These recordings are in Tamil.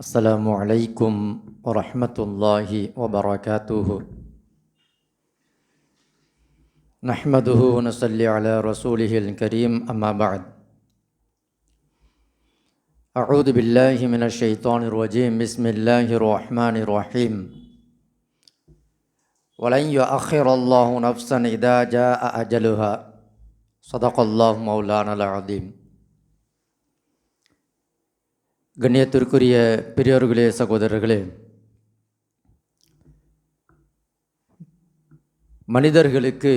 Assalamualaikum warahmatullahi wabarakatuh. Nahmaduhu wa nusalli ala rasulihil karim amma ba'd. A'udhu billahi minash shaitanir rajim. Bismillahirrahmanirrahim. ولن يؤخر الله نفسا إذا جاء أجلها صدق الله مولانا العظيم கண்ணியத்திற்குரிய பெரியோர்களே சகோதரர்களே மனிதர்களுக்கு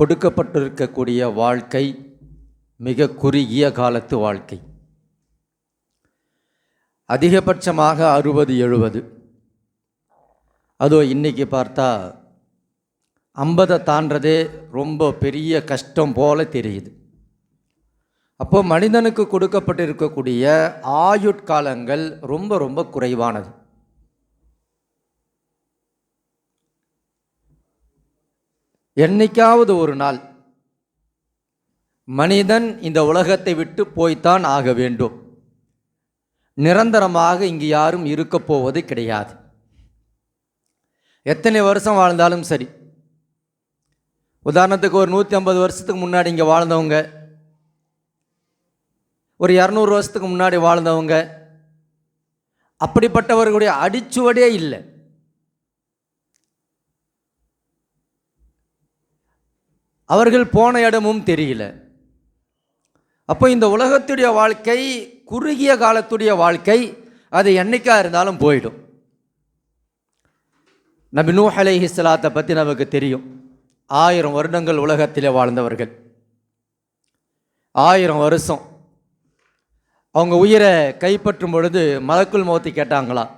கொடுக்கப்பட்டிருக்கக்கூடிய வாழ்க்கை மிக குறுகிய காலத்து வாழ்க்கை. அதிகபட்சமாக அறுபது எழுபது. அதோ இன்னைக்கு பார்த்தா ஐம்பதை தாண்டதே ரொம்ப பெரிய கஷ்டம் போல தெரியுது. அப்போ மனிதனுக்கு கொடுக்கப்பட்டிருக்கக்கூடிய ஆயுட்காலங்கள் ரொம்ப ரொம்ப குறைவானது. என்னைக்காவது ஒரு நாள் மனிதன் இந்த உலகத்தை விட்டு போய்த்தான் ஆக வேண்டும். நிரந்தரமாக இங்கு யாரும் இருக்கப் போவது கிடையாது. எத்தனை வருஷம் வாழ்ந்தாலும் சரி. உதாரணத்துக்கு ஒரு நூற்றி ஐம்பது வருஷத்துக்கு முன்னாடி இங்கே வாழ்ந்தவங்க ஒரு இரநூறு வருஷத்துக்கு முன்னாடி வாழ்ந்தவங்க அப்படிப்பட்டவர்களுடைய அடிச்சுவடே இல்லை. அவர்கள் போன இடமும் தெரியல. அப்போ இந்த உலகத்துடைய வாழ்க்கை குறுகிய காலத்துடைய வாழ்க்கை அது என்றைக்கா இருந்தாலும் போயிடும். நபி நூ அலைஹி பற்றி நமக்கு தெரியும். ஆயிரம் வருடங்கள் உலகத்திலே வாழ்ந்தவர்கள். ஆயிரம் வருஷம் அவங்க உயிரை கைப்பற்றும் பொழுது மலக்குள் மோத்தி கேட்டாங்களா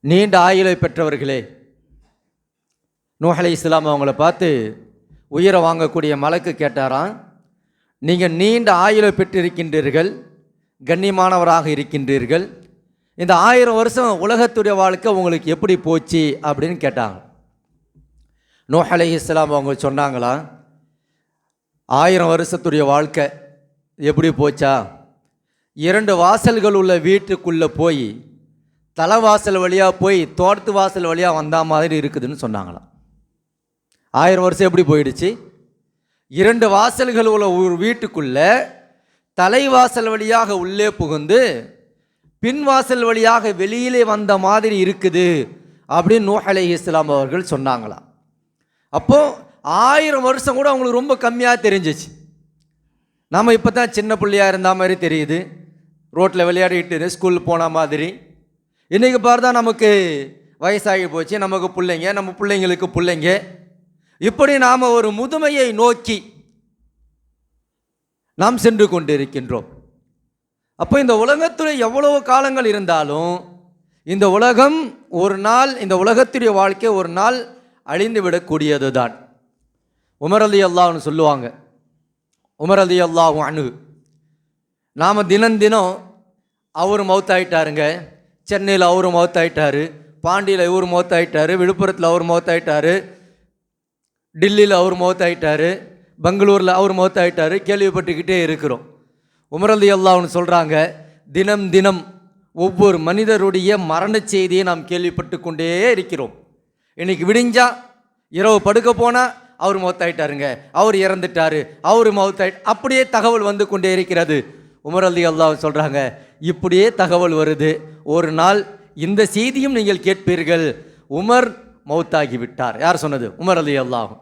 நீண்ட ஆயுளை பெற்றவர்களே நூஹலை இஸ்லாம் அவங்கள பார்த்து உயிரை வாங்கக்கூடிய மலக்கு கேட்டாராம் நீங்கள் நீண்ட ஆயுளை பெற்றிருக்கின்றீர்கள் கண்ணியமானவராக இருக்கின்றீர்கள் இந்த ஆயிரம் வருஷம் உலகத்துடைய வாழ்க்கை உங்களுக்கு எப்படி போச்சு? அப்படின்னு கேட்டாங்க. நூஹ் இஸ்லாம் அவங்க சொன்னாங்களா ஆயிரம் வருஷத்துடைய வாழ்க்கை எப்படி போச்சா? இரண்டு வாசல்கள் உள்ள வீட்டுக்குள்ளே போய் தலைவாசல் வழியாக போய் தோட்டத்து வாசல் வழியாக வந்த மாதிரி இருக்குதுன்னு சொன்னாங்களாம். ஆயிரம் வருஷம் எப்படி போயிடுச்சு? இரண்டு வாசல்கள் உள்ள ஒரு வீட்டுக்குள்ளே தலைவாசல் வழியாக உள்ளே புகுந்து பின்வாசல் வழியாக வெளியிலே வந்த மாதிரி இருக்குது அப்படின்னு நூஹ் இஸ்லாம் அவர்கள் சொன்னாங்களாம். அப்போது ஆயிரம் வருஷம் கூட அவங்களுக்கு ரொம்ப கம்மியாக தெரிஞ்சிச்சு. நம்ம இப்போ தான் சின்ன பிள்ளையாக இருந்த மாதிரி தெரியுது. ரோட்டில் விளையாடிட்டு ஸ்கூல் போன மாதிரி. இன்றைக்கி பார்த்தா நமக்கு வயசாகி போச்சு. நமக்கு பிள்ளைங்க நம்ம பிள்ளைங்களுக்கு பிள்ளைங்க. இப்படி நாம் ஒரு முதுமையை நோக்கி நாம் சென்று கொண்டிருக்கின்றோம். அப்போ இந்த உலகத்தில் எவ்வளவு காலங்கள் இருந்தாலும் இந்த உலகம் ஒரு நாள் இந்த உலகத்துடைய வாழ்க்கை ஒரு நாள் அழிந்து விடக்கூடியது தான் உமர் அல்லாஹ்னு சொல்லுவாங்க. உமர் அல்லாஹும் அணு நாம் தினம் தினம் அவர் மௌத்தாயிட்டாருங்க. சென்னையில் அவர் ஆகிட்டாரு பாண்டியில் இவர் மவுத்தாயிட்டாரு விழுப்புரத்தில் அவர் மவுத்தாயிட்டாரு டில்லியில் அவர் மவுத்தாயிட்டாரு பெங்களூரில் அவர் மவுத்தாயிட்டாரு கேள்விப்பட்டுக்கிட்டே இருக்கிறோம். உமர் அலி அல்லாஹ்னு சொல்கிறாங்க தினம் தினம் ஒவ்வொரு மனிதருடைய மரண செய்தியை நாம் கேள்விப்பட்டு கொண்டே இருக்கிறோம். இன்னைக்கு விடிஞ்சா இரவு படுக்க போனால் அவர் மௌத்தாயிட்டாருங்க. அவர் இறந்துட்டாரு. அவர் மௌத்தாயிட் அப்படியே தகவல் வந்து கொண்டே இருக்கிறது. உமர் அலி அல்லா சொல்கிறாங்க இப்படியே தகவல் வருது. ஒரு நாள் இந்த செய்தியும் நீங்கள் கேட்பீர்கள். உமர் மௌத்தாகி விட்டார். யார் சொன்னது? உமர் அலி அல்லாஹும்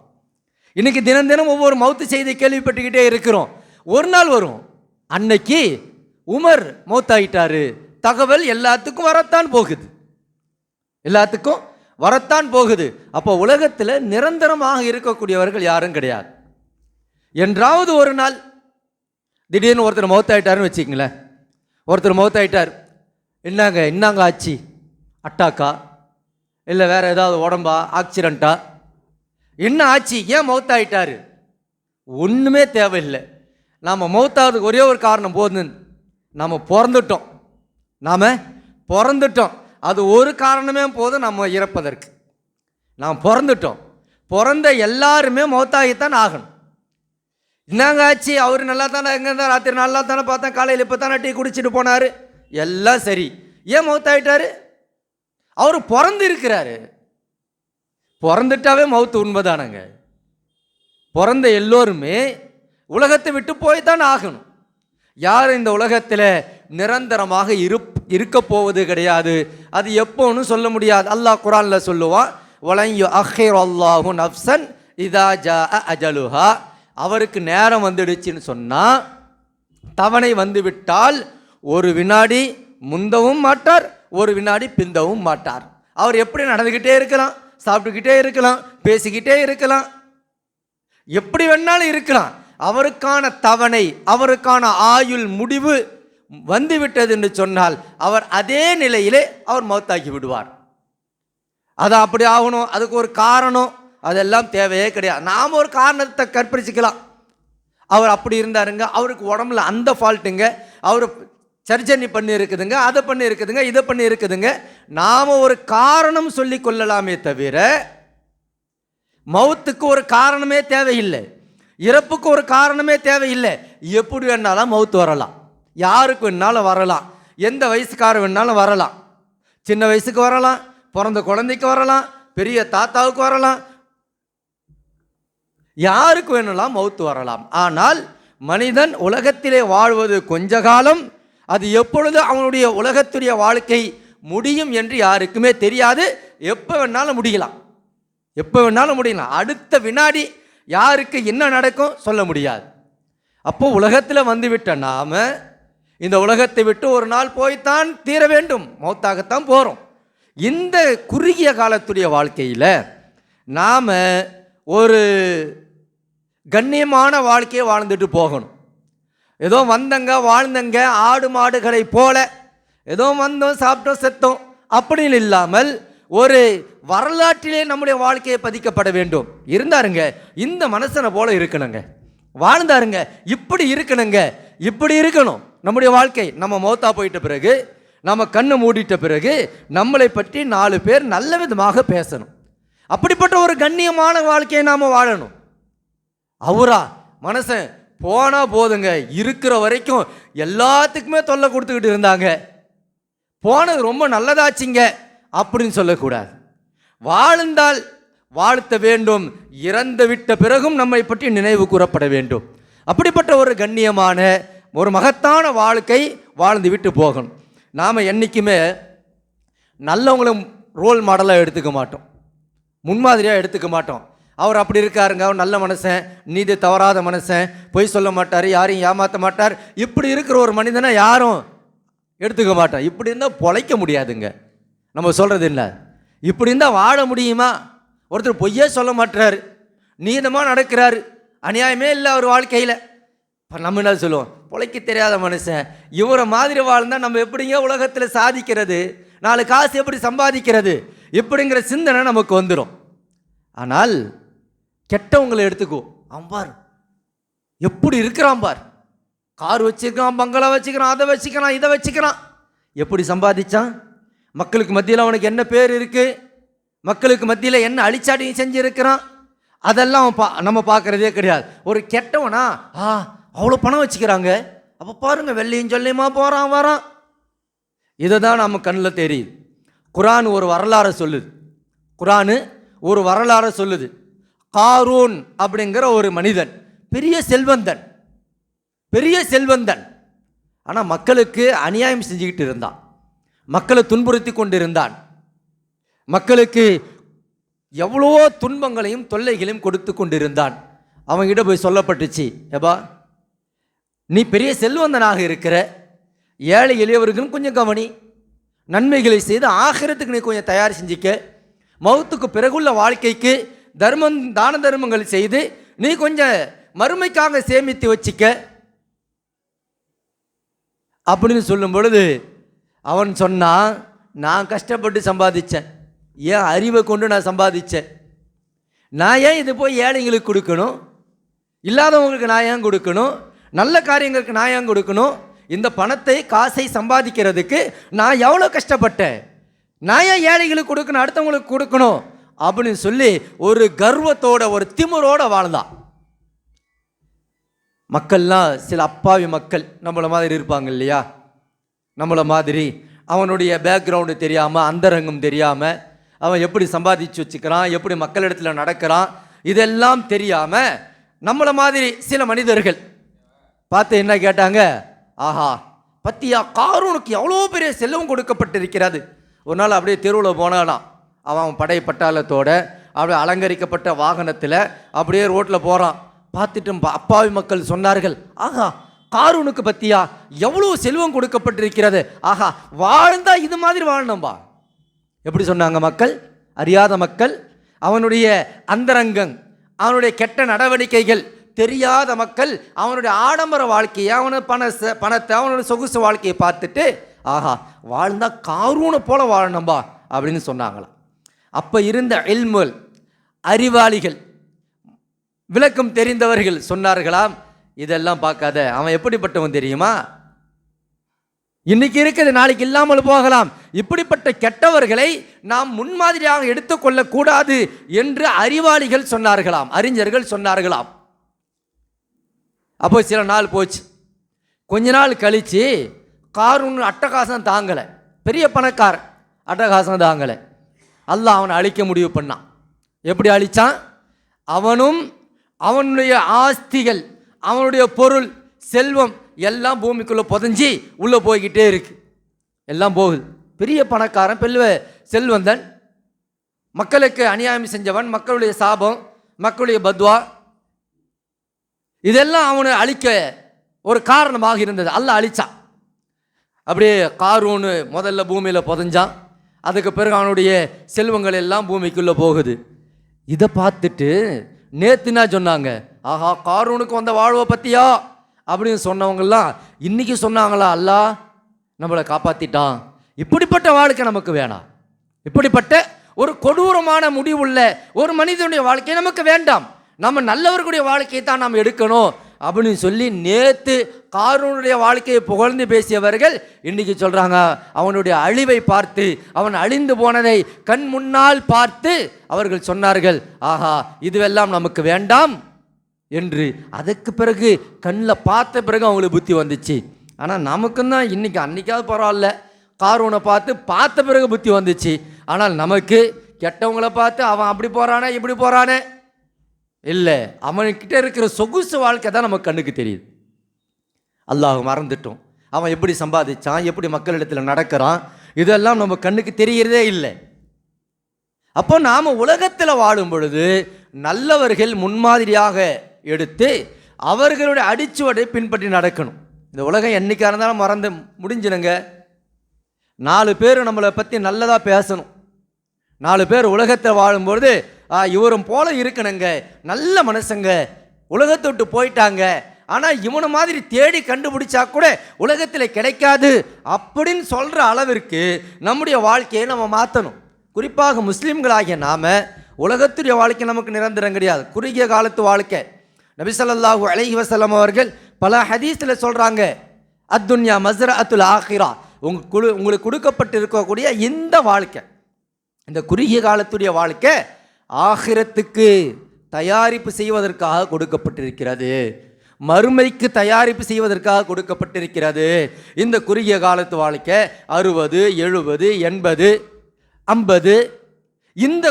இன்னைக்கு தினம் தினம் ஒவ்வொரு மௌத்து செய்தி கேள்விப்பட்டுக்கிட்டே இருக்கிறோம். ஒரு நாள் வரும். அன்னைக்கு உமர் மௌத்தாயிட்டாரு தகவல் எல்லாத்துக்கும் வரத்தான் போகுது. எல்லாத்துக்கும் வரத்தான் போகுது. அப்போ உலகத்தில் நிரந்தரமாக இருக்கக்கூடியவர்கள் யாரும் கிடையாது. என்றாவது ஒரு நாள் திடீர்னு ஒருத்தர் மௌத்தாயிட்டாருன்னு வச்சுக்கங்களேன். ஒருத்தர் மௌத்தாயிட்டார். என்னங்க என்னங்க ஆச்சு? அட்டாக்கா? இல்லை வேறு ஏதாவது உடம்பா? ஆக்சிடெண்ட்டா என்ன ஆச்சு? ஏன் மௌத்தாயிட்டார்? ஒன்றுமே தேவையில்லை. நாம் மௌத்தாவதுக்கு ஒரே ஒரு காரணம் போதுன்னு நாம் பிறந்துட்டோம். நாம் பிறந்துட்டோம். அது ஒரு காரணமே போதும் நம்ம இறப்பதற்கு. நாம் பிறந்துட்டோம். பிறந்த எல்லாருமே மௌத்தாகித்தான் ஆகணும். என்னங்க ஆச்சு? அவர் நல்லா தானே எங்கே இருந்தால் ராத்திரி நல்லா தானே பார்த்தேன். காலையில் இப்போ தானே டீ குடிச்சிட்டு போனார். எல்லாம் சரி. ஏன் மௌத்தாயிட்டாரு? அவர் பிறந்து இருக்கிறாரு. பிறந்துட்டாவே மௌத்து உண்மைதானங்க. பிறந்த எல்லோருமே உலகத்தை விட்டு போய் தான் ஆகணும். யார் இந்த உலகத்தில் நிரந்தரமாக இருப் இருக்க போவது கிடையாது. அது எப்போன்னு சொல்ல முடியாது. அல்லாஹ் குரானில் சொல்லுவான் வளையு அஹேர் அல்லாஹு நப்சன் இதா ஜா அஜலுஹா. அவருக்கு நேரம் வந்துடுச்சுன்னு சொன்னால் தவணை வந்துவிட்டால் ஒரு வினாடி முந்தவும் மாட்டார் ஒரு வினாடி பிந்தவும் மாட்டார். அவர் எப்படி நடந்துக்கிட்டே இருக்கலாம் சாப்பிட்டுக்கிட்டே இருக்கலாம் பேசிக்கிட்டே இருக்கலாம் எப்படி வேணாலும் இருக்கலாம். அவருக்கான தவணை அவருக்கான ஆயுள் முடிவு வந்துவிட்டது என்று சொன்னால் அவர் அதே நிலையிலே அவர் மௌத்தாக்கி விடுவார். அது அப்படி ஆகணும் அதுக்கு ஒரு காரணம். அதெல்லாம் தேவையே கிடையாது. நாம் ஒரு காரணத்தை கற்பிச்சுக்கலாம் அவர் அப்படி இருந்தாருங்க அவருக்கு உடம்புல அந்த ஃபால்ட்டுங்க அவர் சர்ஜரி பண்ணி இருக்குதுங்க அதை பண்ணி இருக்குதுங்க இதை பண்ணி இருக்குதுங்க நாம் ஒரு காரணம் சொல்லி கொள்ளலாமே தவிர மௌத்துக்கு ஒரு காரணமே தேவையில்லை. இறப்புக்கு ஒரு காரணமே தேவையில்லை. எப்படி வேணாலும் மௌத்து வரலாம். யாருக்கு வேணாலும் வரலாம். எந்த வயசுக்காரன் வேணாலும் வரலாம். சின்ன வயசுக்கு வரலாம் பிறந்த குழந்தைக்கு வரலாம் பெரிய தாத்தாவுக்கு வரலாம் யாருக்கு வேணும்லாம் மௌத்து வரலாம். ஆனால் மனிதன் உலகத்திலே வாழ்வது கொஞ்ச காலம் அது எப்பொழுது அவனுடைய உலகத்துடைய வாழ்க்கை முடியும் என்று யாருக்குமே தெரியாது. எப்போ வேணாலும் முடியலாம். எப்போ வேணாலும் முடியலாம். அடுத்த வினாடி யாருக்கு என்ன நடக்கும் சொல்ல முடியாது. அப்போ உலகத்தில் வந்துவிட்ட நாம் இந்த உலகத்தை விட்டு ஒரு நாள் போய்த்தான் தீர வேண்டும். மௌத்தாகத்தான் போகிறோம் இந்த குறுகிய காலத்துடைய வாழ்க்கையில் நாம் ஒரு கண்ணியமான வாழ்க்கையை வாழ்ந்துட்டு போகணும். ஏதோ வந்தங்க வாழ்ந்தங்க ஆடு மாடுகளை போல ஏதோ வந்தோம் சாப்பிட்டோம் செத்தோம் அப்படின்னு இல்லாமல் ஒரு வரலாற்றிலே நம்முடைய வாழ்க்கையை பதிக்கப்பட வேண்டும். இருந்தாருங்க இந்த மனசனை போல இருக்கணுங்க. வாழ்ந்தாருங்க இப்படி இருக்கணுங்க. இப்படி இருக்கணும். நம்முடைய வாழ்க்கை நம்ம மௌத்தா போயிட்ட பிறகு நம்ம கண்ணை மூடிட்ட பிறகு நம்மளை பற்றி நாலு பேர் நல்ல விதமாக பேசணும். அப்படிப்பட்ட ஒரு கண்ணியமான வாழ்க்கையை நாம் வாழணும். அவரா? மனசன் போனால் போதுங்க. இருக்கிற வரைக்கும் எல்லாத்துக்குமே தொல்லை கொடுத்துக்கிட்டு இருந்தாங்க. போனது ரொம்ப நல்லதாச்சுங்க. அப்படின்னு சொல்லக்கூடாது. வாழ்ந்தால் வாழ்த்த வேண்டும். இறந்து விட்ட பிறகும் நம்மை பற்றி நினைவு கூறப்பட வேண்டும். அப்படிப்பட்ட ஒரு கண்ணியமான ஒரு மகத்தான வாழ்க்கை வாழ்ந்து விட்டு போகணும். நாம் என்றைக்குமே நல்லவங்களும் ரோல் மாடலாக எடுத்துக்க மாட்டோம். முன்மாதிரியாக எடுத்துக்க மாட்டோம். அவர் அப்படி இருக்காருங்க. அவர் நல்ல மனுஷன் நீதி தவறாத மனுஷன் பொய் சொல்ல மாட்டார் யாரையும் ஏமாற்ற மாட்டார். இப்படி இருக்கிற ஒரு மனிதனை யாரும் எடுத்துக்க மாட்டான் இப்படி இருந்தால் பொழைக்க முடியாதுங்க. நம்ம சொல்கிறது இல்லை. இப்படி இருந்தால் வாழ முடியுமா? ஒருத்தர் பொய்யே சொல்ல மாட்டார் நீதமாக நடக்கிறாரு. அநியாயமே இல்லை அவர் வாழ்க்கையில். இப்போ நம்ம என்ன சொல்லுவோம்? பொழைக்க தெரியாத மனுஷன். இவரை மாதிரி வாழ்ந்தால் நம்ம எப்படிங்க உலகத்தில் சாதிக்கிறது? நாலு காசு எப்படி சம்பாதிக்கிறது? இப்படிங்கிற சிந்தனை நமக்கு வந்துடும் ஆனால் கெட்டவங்களை எடுத்துக்கோ. அவன் பார். எப்படி இருக்கிறான் பார். கார் வச்சுக்கிறான் பங்களா வச்சுக்கிறான் அதை வச்சுக்கிறான் இதை வச்சுக்கிறான். எப்படி சம்பாதிச்சான்? மக்களுக்கு மத்தியில் அவனுக்கு என்ன பேர் இருக்குது மக்களுக்கு மத்தியில் என்ன அழிச்சாட்டியும் செஞ்சுருக்கிறான்? அதெல்லாம் அவன் பா நம்ம பார்க்குறதே கிடையாது. ஒரு கெட்டவனா ஆ அவ்வளோ பணம் வச்சுக்கிறாங்க. அப்போ பாருங்க வெள்ளையும் சொல்லியுமா போகிறான் வரான். இதை தான் நம்ம கண்ணில் தெரியுது. குரான் ஒரு வரலாறை சொல்லுது. குரானு ஒரு வரலாறை சொல்லுது. காரூன் அப்படிங்கிற ஒரு மனிதன் பெரிய செல்வந்தன் பெரிய செல்வந்தன். ஆனால் மக்களுக்கு அநியாயம் செஞ்சுக்கிட்டு இருந்தான். மக்களை துன்புறுத்தி கொண்டிருந்தான். மக்களுக்கு எவ்வளோ துன்பங்களையும் தொல்லைகளையும் கொடுத்து கொண்டிருந்தான். அவங்கிட்ட போய் சொல்லப்பட்டுச்சு ஏபா நீ பெரிய செல்வந்தனாக இருக்கிற ஏழை எளியவர்களும் கொஞ்சம் கவனி. நன்மைகளை செய்து ஆகிறதுக்கு நீ கொஞ்சம் தயார் செஞ்சுக்க. மௌத்துக்கு பிறகுள்ள வாழ்க்கைக்கு தர்மம் தான தர்மங்கள் செய்து நீ கொஞ்சம் மறுமைக்காக சேமித்து வச்சுக்க. அப்படின்னு சொல்லும் பொழுது அவன் சொன்னான் நான் கஷ்டப்பட்டு சம்பாதிச்சேன். ஏன் அறிவை கொண்டு நான் சம்பாதிச்சேன்? நான் ஏன் இது போய் ஏழைங்களுக்கு கொடுக்கணும்? இல்லாதவங்களுக்கு நான் ஏன் கொடுக்கணும்? நல்ல காரியங்களுக்கு நான் ஏன் கொடுக்கணும்? இந்த பணத்தை காசை சம்பாதிக்கிறதுக்கு நான் எவ்வளோ கஷ்டப்பட்டேன்? நான் ஏன் ஏழைகளுக்கு கொடுக்கணும்? அடுத்தவங்களுக்கு கொடுக்கணும்? அப்படின்னு சொல்லி ஒரு கர்வத்தோட ஒரு திமிரோட வாழ்ந்தான் மக்கள்லாம் சில அப்பாவி மக்கள் நம்மள மாதிரி இருப்பாங்க இல்லையா? நம்மளை மாதிரி. அவனுடைய பேக்ரவுண்டு தெரியாமல் அந்தரங்கம் தெரியாமல் அவன் எப்படி சம்பாதிச்சு வச்சுக்கிறான் எப்படி மக்களிடத்தில் நடக்கிறான் இதெல்லாம் தெரியாமல் நம்மளை மாதிரி சில மனிதர்கள். பார்த்து என்ன கேட்டாங்க? ஆஹா பத்தியா காரூனுக்கு எவ்வளோ பெரிய செல்வம் கொடுக்கப்பட்டிருக்கிறது. ஒரு நாள் அப்படியே தெருவில் போனாலாம். அவன் படை பட்டாளத்தோட அப்படியே அலங்கரிக்கப்பட்ட வாகனத்தில் அப்படியே ரோட்டில் போகிறான் பார்த்துட்டு அப்பாவி மக்கள் சொன்னார்கள் ஆஹா காரூனுக்கு பற்றியா எவ்வளோ செல்வம் கொடுக்கப்பட்டிருக்கிறது? ஆஹா வாழ்ந்தா இது மாதிரி வாழணும்பா. எப்படி சொன்னாங்க மக்கள்? அறியாத மக்கள் அவனுடைய அந்தரங்கம் அவனுடைய கெட்ட நடவடிக்கைகள் தெரியாத மக்கள் அவனுடைய ஆடம்பர வாழ்க்கையை அவனோட பண பணத்தை அவனோட சொகுசு வாழ்க்கையை பார்த்துட்டு ஆஹா வாழ்ந்தா காரூனை போல வாழணும்பா அப்படின்னு சொன்னாங்களாம். அப்போ இருந்த இல்முல் அறிவாளிகள் விளக்கம் தெரிந்தவர்கள் சொன்னார்களாம் இதெல்லாம் பார்க்காத அவன் எப்படிப்பட்டவன் தெரியுமா? இன்னைக்கு இருக்கிறது நாளைக்கு இல்லாமல் போகலாம். இப்படிப்பட்ட கெட்டவர்களை நாம் முன்மாதிரியாக எடுத்துக்கொள்ளக்கூடாது என்று அறிவாளிகள் சொன்னார்களாம் அறிஞர்கள் சொன்னார்களாம். அப்போ சில நாள் போச்சு. கொஞ்ச நாள் கழிச்சு காரூன் அட்டகாசம் தாங்கலை. பெரிய பணக்கார் அட்டகாசம் தாங்கலை. அல்லாஹ் அவனை அழிக்க முடிவு பண்ணான். எப்படி அழிச்சான்? அவனும் அவனுடைய ஆஸ்திகள் அவனுடைய பொருள் செல்வம் எல்லாம் பூமிக்குள்ளே புதஞ்சி உள்ளே போய்கிட்டே இருக்கு. எல்லாம் போகுது. பெரிய பணக்காரன் பெல்வ செல்வந்தன் மக்களுக்கு அநியாயம் செஞ்சவன் மக்களுடைய சாபம் மக்களுடைய பத்வா இதெல்லாம் அவனை அழிக்க ஒரு காரணமாக இருந்தது. அல்ல அழிச்சான். அப்படியே காரூன்னு முதல்ல பூமியில் புதைஞ்சான். அதுக்கு பிறகு அவனுடைய செல்வங்கள் எல்லாம் பூமிக்குள்ளே போகுது. இதை பார்த்துட்டு நேத்துனா சொன்னாங்க? ஆஹா காரூனுக்கு வந்த வாழ்வை பற்றியா அப்படின்னு சொன்னவங்கெல்லாம் இன்றைக்கி சொன்னாங்களா அல்லாஹ் நம்மளை காப்பாற்றிட்டான் இப்படிப்பட்ட வாழ்க்கை நமக்கு வேணாம். இப்படிப்பட்ட ஒரு கொடூரமான முடிவுள்ள ஒரு மனிதனுடைய வாழ்க்கை நமக்கு வேண்டாம். நம்ம நல்லவர்களுடைய வாழ்க்கையை தான் நாம் எடுக்கணும். அப்படின்னு சொல்லி நேத்து காரூனுடைய வாழ்க்கையை புகழ்ந்து பேசியவர்கள் இன்னைக்கு சொல்றாங்க அவனுடைய அழிவை பார்த்து அவன் அழிந்து போனதை கண் முன்னால் பார்த்து அவர்கள் சொன்னார்கள் ஆஹா இதுவெல்லாம் நமக்கு வேண்டாம் என்று. அதுக்கு பிறகு கண்ணில் பார்த்த பிறகு அவங்களுக்கு புத்தி வந்துச்சு. ஆனால் நமக்கும் தான் இன்றைக்கி அன்றைக்காவது பரவாயில்ல. காரூனை பார்த்து பார்த்த பிறகு புத்தி வந்துச்சு. ஆனால் நமக்கு கெட்டவங்களை பார்த்து அவன் அப்படி போகிறானே இப்படி போகிறானே இல்லை அவன்கிட்ட இருக்கிற சொகுசு வாழ்க்கை தான் நமக்கு கண்ணுக்கு தெரியுது. அல்லாஹ் மறந்துட்டோம். அவன் எப்படி சம்பாதிச்சான் எப்படி மக்களிடத்தில் நடக்கிறான் இதெல்லாம் நம்ம கண்ணுக்கு தெரியறதே இல்லை. அப்போ நாம் உலகத்தில் வாழும் பொழுது நல்லவர்கள் முன்மாதிரியாக எடுத்து அவர்களுடைய அடிச்சுவடை பின்பற்றி நடக்கணும். இந்த உலகம் என்றைக்காக இருந்தாலும் மறந்து முடிஞ்சிடுங்க நாலு பேர் நம்மளை பற்றி நல்லதாக பேசணும். நாலு பேர் உலகத்தில் வாழும்பொழுது இவரும் போல இருக்கணுங்க. நல்ல மனசுங்க. உலகத்தை விட்டு போயிட்டாங்க. ஆனால் இவனை மாதிரி தேடி கண்டுபிடிச்சா கூட உலகத்தில் கிடைக்காது அப்படின்னு சொல்கிற அளவிற்கு நம்முடைய வாழ்க்கையை நம்ம மாற்றணும் குறிப்பாக முஸ்லீம்களாகிய நாம உலகத்துடைய வாழ்க்கை நமக்கு நிரந்தரம் கிடையாது. குறுகிய காலத்து வாழ்க்கை. நபிசல்லாஹூ அலஹி வசலம் அவர்கள் பல ஹதீஸில் சொல்கிறாங்க அத்துன்யா மஸ்ர அத்துல் ஆஹிரா உங்க குழு உங்களுக்கு கொடுக்கப்பட்டு இருக்கக்கூடிய இந்த வாழ்க்கை இந்த குறுகிய காலத்துடைய வாழ்க்கை ஆகிரத்துக்கு தயாரிப்பு செய்வதற்காக கொடுக்கப்பட்டிருக்கிறது. மறுமைக்கு தயாரிப்பு செய்வதற்காக கொடுக்கப்பட்டிருக்கிறது. இந்த குறுகிய காலத்து வாழ்க்கை அறுபது எழுபது எண்பது ஐம்பது இந்த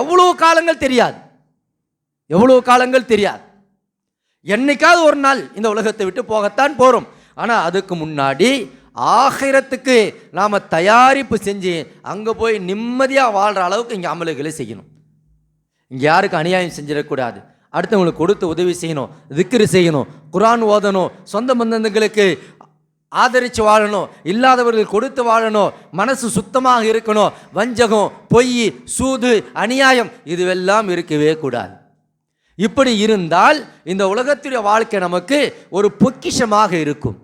எவ்வளோ காலங்கள் தெரியாது. எவ்வளோ காலங்கள் தெரியாது. என்னைக்காவது ஒரு நாள் இந்த உலகத்தை விட்டு போகத்தான் போகிறோம் ஆனால் அதுக்கு முன்னாடி ஆகிரத்துக்கு நாம் தயாரிப்பு செஞ்சு அங்கே போய் நிம்மதியாக வாழ்கிற அளவுக்கு இங்கே அமலுகளை செய்யணும். இங்கே யாருக்கு அநியாயம் செஞ்சிடக்கூடாது? அடுத்தவங்களுக்கு கொடுத்து உதவி செய்யணும் திக்ரு செய்யணும் குரான் ஓதணும் சொந்த பந்தங்களுக்கு ஆதரித்து வாழணும் இல்லாதவர்கள் கொடுத்து வாழணும் மனசு சுத்தமாக இருக்கணும் வஞ்சகம் பொய் சூது அநியாயம் இதுவெல்லாம் இருக்கவே கூடாது. இப்படி இருந்தால் இந்த உலகத்துடைய வாழ்க்கை நமக்கு ஒரு பொக்கிஷமாக இருக்கும்.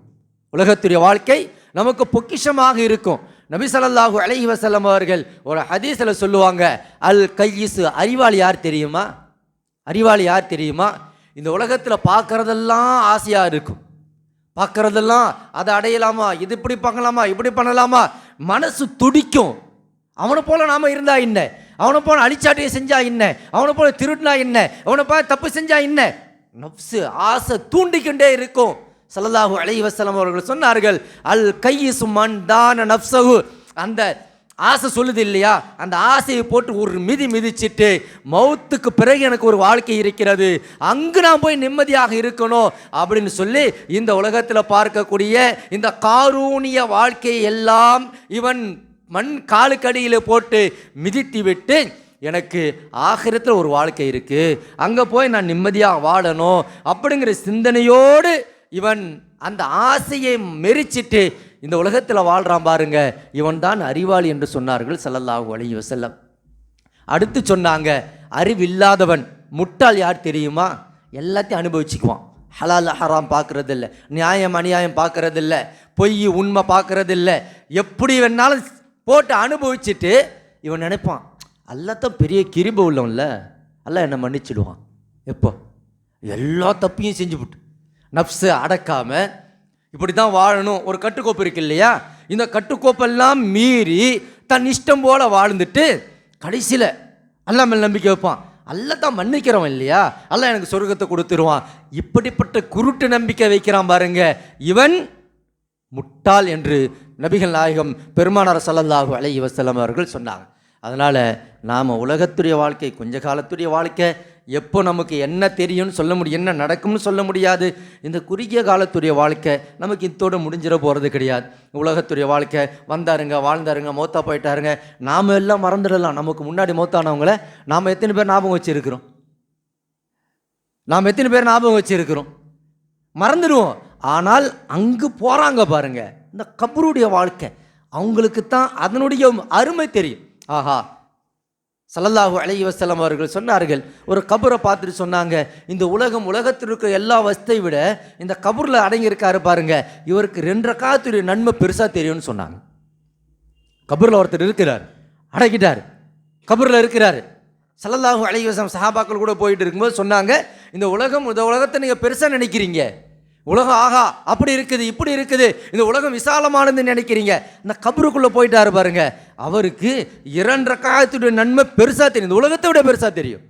உலகத்துடைய வாழ்க்கை நமக்கு பொக்கிஷமாக இருக்கும். நபிசல்லாஹூ அலஹி வசல்லம் அவர்கள் ஒரு ஹதீஸில் சொல்லுவாங்க அல் கையிசு அறிவாளி யார் தெரியுமா? அறிவாளி யார் தெரியுமா? இந்த உலகத்தில் பார்க்குறதெல்லாம் ஆசையாக இருக்கும். பார்க்குறதெல்லாம் அதை அடையலாமா? இது இப்படி பண்ணலாமா? இப்படி பண்ணலாமா? மனசு துடிக்கும். அவனை போல் நாம் இருந்தால் என்ன? அவனை போல் அழிச்சாட்டியை செஞ்சா என்ன? அவனை போல் திருடினா என்ன? அவனை போல் தப்பு செஞ்சா என்ன? நப்சு ஆசை தூண்டிக்கொண்டே இருக்கும். சல்லல்லாஹு அலைஹி வஸல்லம் அவர்கள் சொன்னார்கள் அல் கையிசு சுமன் தான நஃப்ஸஹு. அந்த ஆசை சொல்லுது இல்லையா? அந்த ஆசையை போட்டு ஒரு மிதி மிதிச்சிட்டு மௌத்துக்கு பிறகு எனக்கு ஒரு வாழ்க்கை இருக்கிறது. அங்கு நான் போய் நிம்மதியாக இருக்கணும். அப்படின்னு சொல்லி இந்த உலகத்தில் பார்க்கக்கூடிய இந்த காரூணிய வாழ்க்கையை எல்லாம் இவன் மண் காலுக்கடியில் போட்டு மிதித்து விட்டு எனக்கு ஆகிரத்தில் ஒரு வாழ்க்கை இருக்குது அங்கே போய் நான் நிம்மதியாக வாழணும். அப்படிங்கிற சிந்தனையோடு இவன் அந்த ஆசையை மெரிச்சிட்டு இந்த உலகத்தில் வாழ்கிறான் பாருங்க. இவன் தான் அறிவாளி என்று சொன்னார்கள் செல்லல்லாஹு அலைஹி வஸல்லம். அடுத்து சொன்னாங்க அறிவில்லாதவன் முட்டாள் யார் தெரியுமா? எல்லாத்தையும் அனுபவிச்சுக்குவான். ஹலால் ஹராம் பார்க்குறதில்ல நியாயம் அநியாயம் பார்க்கறதில்ல பொய் உண்மை பார்க்குறதில்ல. எப்படி வேணாலும் போட்டு அனுபவிச்சுட்டு இவன் நினைப்பான் எல்லாத்தான் பெரிய கிருப உள்ளவன்ல எல்லாம் என்னை மன்னிச்சிடுவான். எப்போ? எல்லா தப்பையும் செஞ்சுவிட்டு நப்ஸை அடக்காமல் இப்படி தான் வாழணும். ஒரு கட்டுக்கோப்பு இருக்கு இல்லையா? இந்த கட்டுக்கோப்பெல்லாம் மீறி தன் இஷ்டம் போல வாழ்ந்துட்டு கடைசியில் அல்லா மேல் நம்பிக்கை வைப்பான். அல்ல தான் மன்னிக்கிறவன் இல்லையா? அல்ல எனக்கு சொர்க்கத்தை கொடுத்துருவான். இப்படிப்பட்ட குருட்டு நம்பிக்கை வைக்கிறான் பாருங்க. இவன் முட்டாள் என்று நபிகள் நாயகம் பெருமானார் சல்லல்லாஹு அலை வஸல்லம் அவர்கள் சொன்னாங்க. அதனால் நாம் உலகத்துடைய வாழ்க்கை கொஞ்ச காலத்துடைய வாழ்க்கை எப்போ நமக்கு என்ன தெரியும்னு சொல்ல முடியும் என்ன நடக்கும்னு சொல்ல முடியாது? இந்த குறுகிய காலத்துடைய வாழ்க்கை நமக்கு இத்தோடு முடிஞ்சிட போகிறது கிடையாது. உலகத்துடைய வாழ்க்கை வந்தாருங்க வாழ்ந்தாருங்க மௌத்தா போயிட்டாருங்க நாம் எல்லாம் மறந்துடலாம். நமக்கு முன்னாடி மௌத்தானவங்கள நாம் எத்தனை பேர் ஞாபகம் வச்சுருக்கிறோம்? நாம் எத்தனை பேர் ஞாபகம் வச்சுருக்கிறோம்? மறந்துடுவோம். ஆனால் அங்கு போகிறாங்க பாருங்க. இந்த கபருடைய வாழ்க்கை. அவங்களுக்கு தான் அதனுடைய அருமை தெரியும். ஆஹா. சல்லல்லாஹூ அலி வசலம் அவர்கள் சொன்னார்கள். ஒரு கபரை பார்த்துட்டு சொன்னாங்க இந்த உலகம் உலகத்தில் இருக்கிற எல்லா வசத்தை விட இந்த கபூரில் அடங்கியிருக்காரு பாருங்க இவருக்கு ரெண்டு காலத்துடைய நன்மை பெருசாக தெரியும்னு சொன்னாங்க. கபூரில் ஒருத்தர் இருக்கிறார் அடங்கிட்டார். கபூரில் இருக்கிறார். சல்லல்லாஹூ அலி வசலம் சஹாபாக்கள் கூட போயிட்டு இருக்கும்போது சொன்னாங்க இந்த உலகம் இந்த உலகத்தை நீங்கள் பெருசாக நினைக்கிறீங்க. உலகம் ஆகா அப்படி இருக்குது இப்படி இருக்குது. இந்த உலகம் விசாலமானதுன்னு நினைக்கிறீங்க. இந்த கபருக்குள்ளே போயிட்டாரு பாருங்க. அவருக்கு இரண்டரை காலத்துடைய நன்மை பெருசாக தெரியும். இந்த உலகத்தை விட பெருசாக தெரியும்.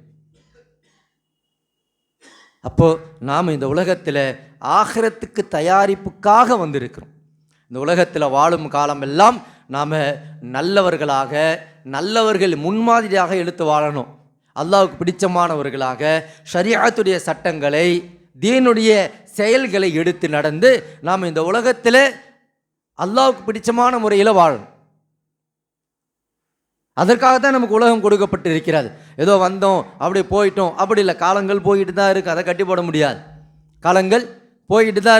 அப்போது நாம் இந்த உலகத்தில் ஆகிரத்துக்கு தயாரிப்புக்காக வந்திருக்கிறோம். இந்த உலகத்தில் வாழும் காலமெல்லாம் நாம் நல்லவர்களாக நல்லவர்கள் முன்மாதிரியாக எடுத்து வாழணும். அல்லாவுக்கு பிடிச்சமானவர்களாக ஷரியாத்துடைய சட்டங்களை தீனுடைய செயல்களை எடுத்து நடந்து நாம் இந்த உலகத்தில் அல்லாவுக்கு பிடிச்சமான முறையில் வாழணும். அதற்காக தான் நமக்கு உலகம் கொடுக்கப்பட்டு இருக்கிறது ஏதோ வந்தோம் அப்படி போயிட்டோம் அப்படி இல்லை காலங்கள் போயிட்டு தான் இருக்குது அதை கட்டி போட முடியாது. காலங்கள் போயிட்டு தான்